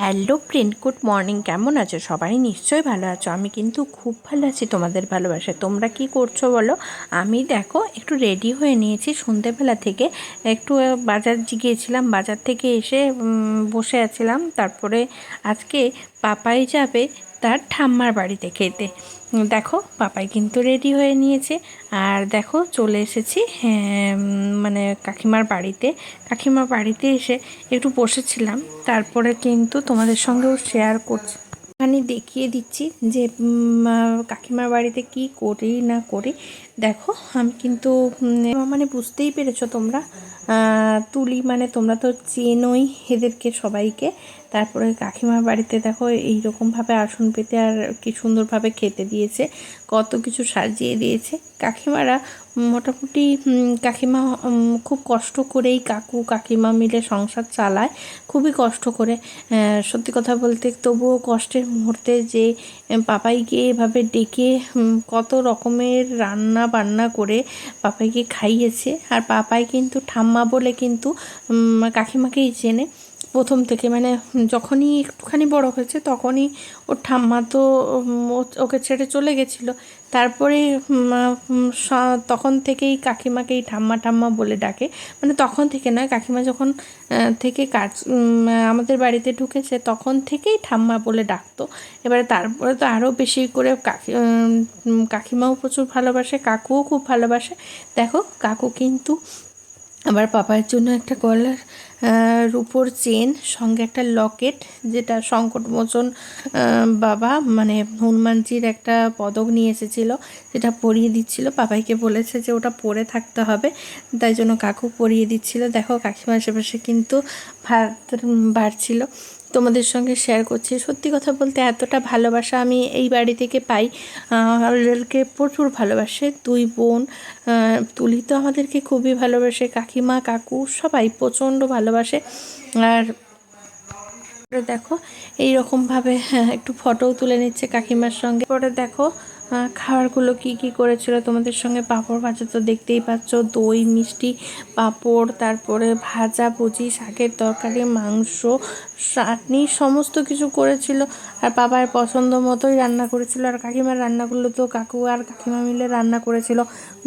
Hello print good morning কেমন আছো? সবাই নিশ্চয়ই ভালো আছো। আমি কিন্তু খুব ভালো আছি তোমাদের ভালোবাসায়। তোমরা কি করছ বলো? আমি দেখো, একটু রেডি হয়ে নিয়েছি। সন্ধেবেলা থেকে একটু বাজার গিয়েছিলাম। বাজার থেকে এসে বসে আছিলাম। তারপরে আজকে পাপাই যাবে তার ঠাম্মার বাড়িতে খেতে। দেখো পাপাই কিন্তু রেডি হয়ে নিয়েছে। আর দেখো চলে এসেছি হ্যাঁ, মানে কাকিমার বাড়িতে। কাকিমার বাড়িতে এসে একটু বসেছিলাম। তারপরে কিন্তু তোমাদের সঙ্গেও শেয়ার করছি। এখানে দেখিয়ে দিচ্ছি যে কাকিমার বাড়িতে কি করি না করি। দেখো, আমি কিন্তু মানে বুঝতেই পেরেছ তোমরা। তুলি মানে তোমরা তো চেনোই এদেরকে সবাইকে। তারপরে কাকিমার বাড়িতে দেখো এই এইরকমভাবে আসন পেতে আর কি সুন্দরভাবে খেতে দিয়েছে, কত কিছু সাজিয়ে দিয়েছে। কাকিমারা মোটামুটি কাকিমা খুব কষ্ট করেই কাকু, কাকিমা মিলে সংসার চালায়। খুবই কষ্ট করে। সত্যি কথা বলতে তবুও কষ্টের মুহূর্তে যে পাপাইকে এভাবে ডেকে কত রকমের রান্না বান্না করে পাপাইকে খাইয়েছে। আর পাপাই কিন্তু ঠাম্মা বলে কিন্তু কাকিমাকেই চেনে। প্রথম থেকে মানে যখনই একটুখানি বড় হয়েছে তখনই ওর ঠাম্মা তো ওকে ছেড়ে চলে গেছিল। তারপরে তখন থেকেই কাকিমাকে এই ঠাম্মা ঠাম্মা বলে ডাকে। মানে তখন থেকে নয় কাকিমা যখন থেকে কাজ আমাদের বাড়িতে ঢুকেছে তখন থেকেই ঠাম্মা বলে ডাকতো। এবারে তারপরে তো আরও বেশি করে কাকি কাকিমাও প্রচুর ভালোবাসে কাকুও খুব ভালোবাসে। দেখো কাকু কিন্তু আবার পাপার জন্য একটা আহ, রূপোর চেন, সঙ্গে একটা লকেট, যেটা সংকটমোচন বাবা মানে হনুমানজির একটা পদক নিয়ে এসেছিল যেটা পরিয়ে দিচ্ছিল। বাবাইকে বলেছে যে ওটা পরে থাকতে হবে, তাই জন্য কাকু পরিয়ে দিচ্ছিল। দেখো কাকিমা আশেপাশে কিন্তু ভাত বাড়ছিল। তোমাদের সঙ্গে শেয়ার করছি। সত্যি কথা বলতে এতটা ভালোবাসা আমি এই বাড়ি থেকে পাই। রেলকে প্রচুর ভালোবাসে। দুই বোন তুলি তো আমাদেরকে খুবই ভালোবাসে। কাকিমা কাকু সবাই প্রচণ্ড ভালোবাসে। আর দেখো এইরকমভাবে হ্যাঁ, একটু ফটোও তুলে নিচ্ছে কাকিমার সঙ্গে। পরে দেখো খাবারগুলো কি কি করেছিল? তোমাদের সঙ্গে পাঁপড় ভাজা তো দেখতেই পাচ্ছ, দই, মিষ্টি, পাঁপড়, তারপরে ভাজা, ভুজি, শাকের তরকারি, মাংস, চাটনি, সমস্ত কিছু করেছিল। আর বাবার পছন্দ মতোই রান্না করেছিল। আর কাকিমার রান্নাগুলো তো কাকু আর কাকিমা মিলে রান্না করেছিল।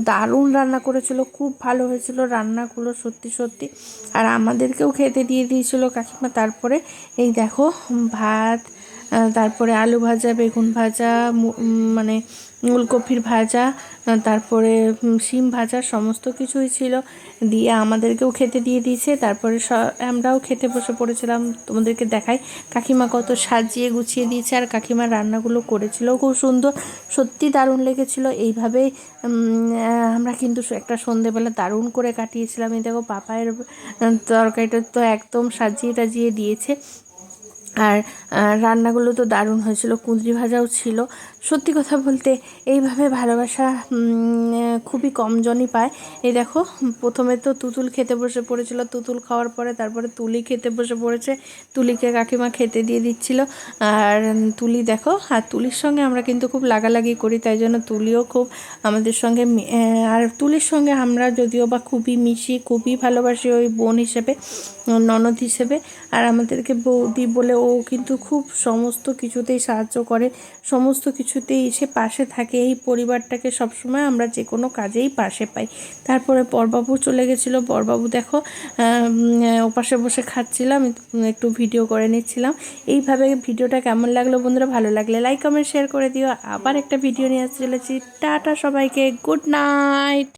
দারুণ রান্না করেছিল, খুব ভালো হয়েছিল রান্নাগুলো সত্যি সত্যি। আর আমাদেরকেও খেতে দিয়ে দিয়েছিল কাকিমা। তারপরে এই দেখো, ভাত তারপরে আলু ভাজা, বেগুন ভাজা মানে ফুলকপির ভাজা তারপরে শিম ভাজা, সমস্ত কিছুই ছিল। দিয়ে আমাদেরকেও খেতে দিয়ে দিয়েছে। তারপরে স- আমরাও খেতে বসে পড়েছিলাম। তোমাদেরকে দেখাই। কাকিমা কত সাজিয়ে গুছিয়ে দিয়েছে আর কাকিমার রান্নাগুলো করেছিল। খুব সুন্দর। সত্যি দারুণ লেগেছিল। এইভাবেই আমরা কিন্তু একটা সন্ধেবেলা দারুণ করে কাটিয়েছিলাম। এই দেখো, পাপায়ের তরকারিটা তো একদম সাজিয়ে টাজিয়ে দিয়েছে। আর রান্নাগুলো তো দারুণ হয়েছিল, কুঁদরি ভাজাও ছিল। সত্যি কথা বলতে এইভাবে ভালোবাসা খুবই কম জনই পায়। এই দেখো, প্রথমে তো তুতুল খেতে বসে পড়েছিল, তুতুল খাওয়ার পরে তারপরে তুলি খেতে বসে পড়েছে। তুলিকে কাকিমা খেতে দিয়ে দিচ্ছিল। আর তুলি দেখো, আর তুলির সঙ্গে আমরা কিন্তু খুব লাগালাগি করি, তাই জন্য তুলিও খুব আমাদের সঙ্গে আর তুলির সঙ্গে আমরা যদিও বা খুবই মিশি, খুবই ভালোবাসি ওই বোন হিসেবে। ননদ হিসেবে। আর আমাদেরকে বৌদি বলে ও কিন্তু খুব সমস্ত কিছুতেই সাহায্য করে। সমস্ত কিছুতেই এসে পাশে থাকে। এই পরিবারটাকে সবসময় আমরা যে কোনো কাজেই পাশে পাই। তারপরে বরবাবু চলে গেছিল। বরবাবু দেখো ওপাশে বসে খাচ্ছিলাম। একটু ভিডিও করে নিচ্ছিলাম। এইভাবে ভিডিওটা কেমন লাগল বন্ধুরা? ভালো লাগলে লাইক, কমেন্ট, শেয়ার করে দিও। আবার একটা ভিডিও নিয়ে আসতে চলেছি। টাটা সবাইকে। Good night.